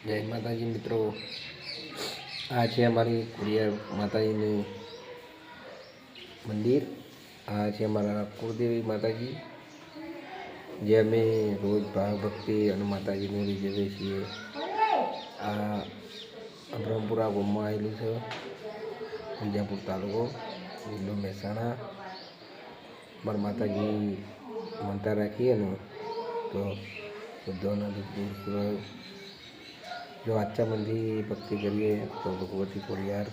જય માતાજી મિત્રો. આ છે અમારી કુરિયા માતાજીનું મંદિર. આ છે અમારા કુળદેવી માતાજી, જે અમે રોજ ભાવ ભક્તિ અને માતાજીનું રીઝવીએ છીએ. આ બ્રહ્મપુરા ગામમાં આવેલું છે વિજાપુર તાલુકો, જિલ્લો મહેસાણા. મારા માતાજી માનતા રાખીએ ને તો બધાના દુઃખ દૂર જો આચા મંદી ભક્તિ કરીએ, તો ભગવતી ખોડિયાર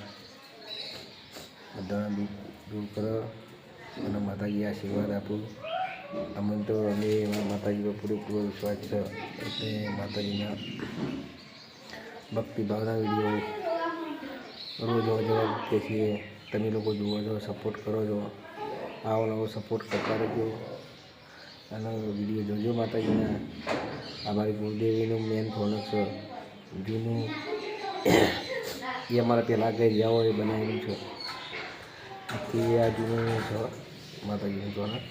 બધાના દુઃખ દૂર કરો. અને માતાજી આશીર્વાદ આપો. અમને તો અમે એવા માતાજી પર પૂરેપૂરો વિશ્વાસ છે. એટલે માતાજીના ભક્તિ ભાવના વીડિયો રોજ રોજ મૂકીએ છીએ. તમે લોકો જુઓ છો સપોર્ટ કરો છો. આવો નવો સપોર્ટ કરતા રહેજો. અને વીડિયો જોજો માતાજીના. અમારી કુળદેવીનું મેન થોડુંક છે. જૂનું. એ અમારા પહેલાં રહ્યા એ બનાવેલું છે. આથી આ જૂનું છે માતાજીનું દ્વારા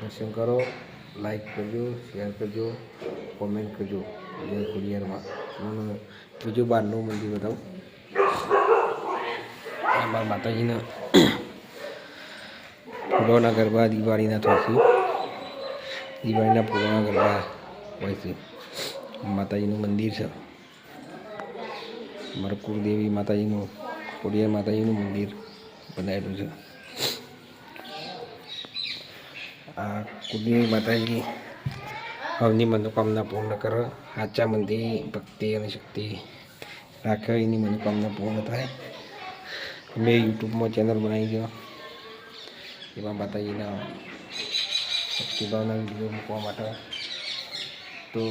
દર્શન કરો લાઈક કરજો શેર કરજો કોમેન્ટ કરજો. જય ખોડિયારમાં. હું બીજું બહારનું મંદિર બતાવું. અમારા માતાજીના ફૂલોના ગરબા દિવાળીના થશે દિવાળીના ફૂલોના ગરબા હોય છે. માતાજીનું મંદિર છે. મારું દેવી માતાજીનું, ખોડિયાર માતાજીનું મંદિર બનાવેલું છે. આ કુળદેવી માતાજી હવની મનોકામના પૂર્ણ કર, સાચા મંદિર ભક્તિ અને શક્તિ રાખે એની મનોકામના પૂર્ણ થાય. મેં યુટ્યુબમાં ચેનલ બનાવી ગયો એમાં માતાજીના ભક્તિભાવના વીડિયો મૂકવા માટે તો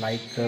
લાઈક કરો